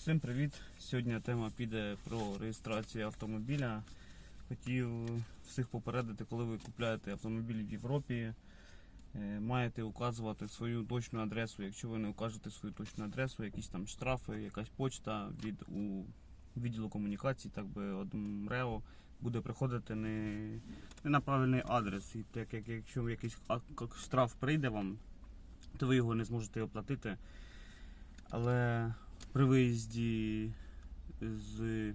Всім привіт! Сьогодні тема піде про реєстрацію автомобіля. Хотів всіх попередити, коли ви купуєте автомобіль в Європі, е, маєте указувати свою точну адресу. Якщо ви не укажете свою точну адресу, якісь там штрафи, якась почта від у відділу комунікацій, так би МРЕО, буде приходити не, не на правильний адрес. І так як якщо якийсь штраф прийде вам, то ви його не зможете оплатити. Але при виїзді з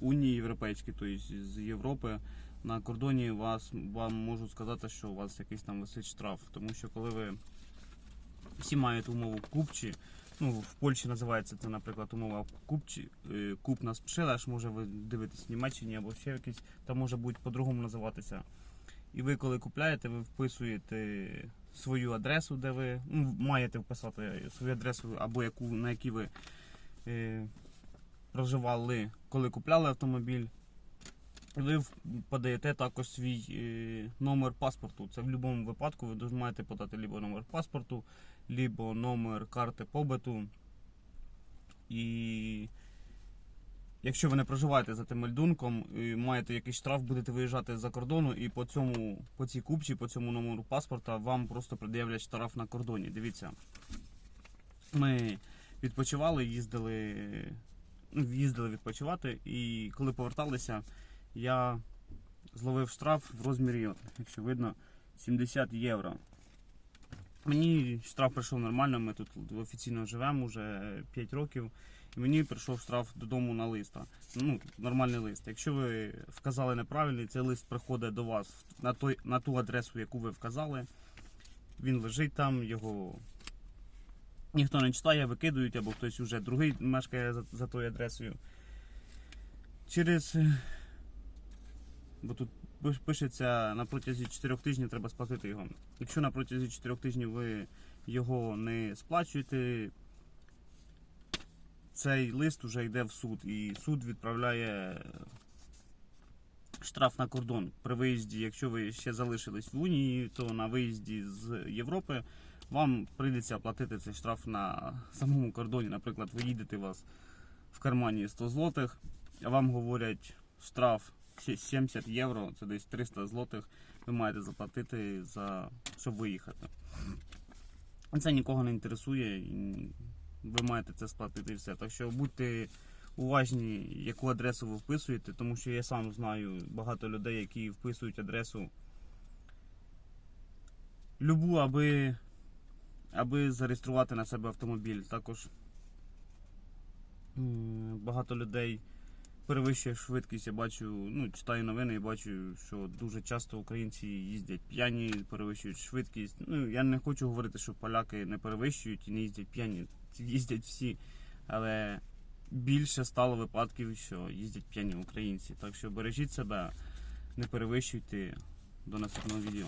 Унії Європейської, тобто з Європи, на кордоні вас, вам можу сказати, що у вас якийсь там висить штраф. Тому що коли ви всі маєте умову купчі, ну в Польщі називається це, наприклад, умова купчі, е, куп на спшилаш, може ви дивитесь в Німеччині або ще якийсь, там може бути по-другому називатися. І ви коли купляєте, ви вписуєте свою адресу, де ви ну, маєте вписати свою адресу, або яку, на якій ви е, проживали, коли купляли автомобіль. Ви подаєте також свій е, номер паспорту. Це в будь-якому випадку ви маєте подати либо номер паспорту, либо номер карти побиту. І якщо ви не проживаєте за тим мельдунком, і маєте якийсь штраф, будете виїжджати за кордону, і по цьому, по цій купчі, по цьому номеру паспорта вам просто пред'являть штраф на кордоні. Дивіться. Ми відпочивали, їздили, ну, їздили відпочивати, і коли поверталися, я зловив штраф в розмірі, якщо видно, 70 євро. Мені штраф прийшов нормально, ми тут офіційно живемо вже 5 років. І мені прийшов штраф додому на листа. Ну, нормальний лист. Якщо ви вказали неправильний, цей лист приходить до вас на, той, на ту адресу, яку ви вказали. Він лежить там, його ніхто не читає, викидують, або хтось вже другий мешкає за, за тою адресою. Через. Бо тут пишеться на протязі 4 тижнів треба сплатити його. Якщо на протязі 4 тижнів ви його не сплачуєте, цей лист вже йде в суд, і суд відправляє штраф на кордон. При виїзді, якщо ви ще залишились в Унії, то на виїзді з Європи вам прийдеться платити цей штраф на самому кордоні. Наприклад, ви їдете у вас в кармані 100 злотих, а вам говорять штраф 70 євро, це десь 300 злотих, ви маєте заплатити за щоб виїхати. Це нікого не інтересує, ви маєте це сплатити і все. Так що будьте уважні, яку адресу ви вписуєте, тому що я сам знаю багато людей, які вписують адресу любу, аби, аби зареєструвати на себе автомобіль. Також багато людей перевищує швидкість. Я бачу, ну, читаю новини і бачу, що дуже часто українці їздять п'яні, перевищують швидкість. Ну, я не хочу говорити, що поляки не перевищують і не їздять п'яні. Їздять всі. Але більше стало випадків, що їздять п'яні українці. Так що бережіть себе, не перевищуйте до наступного відео.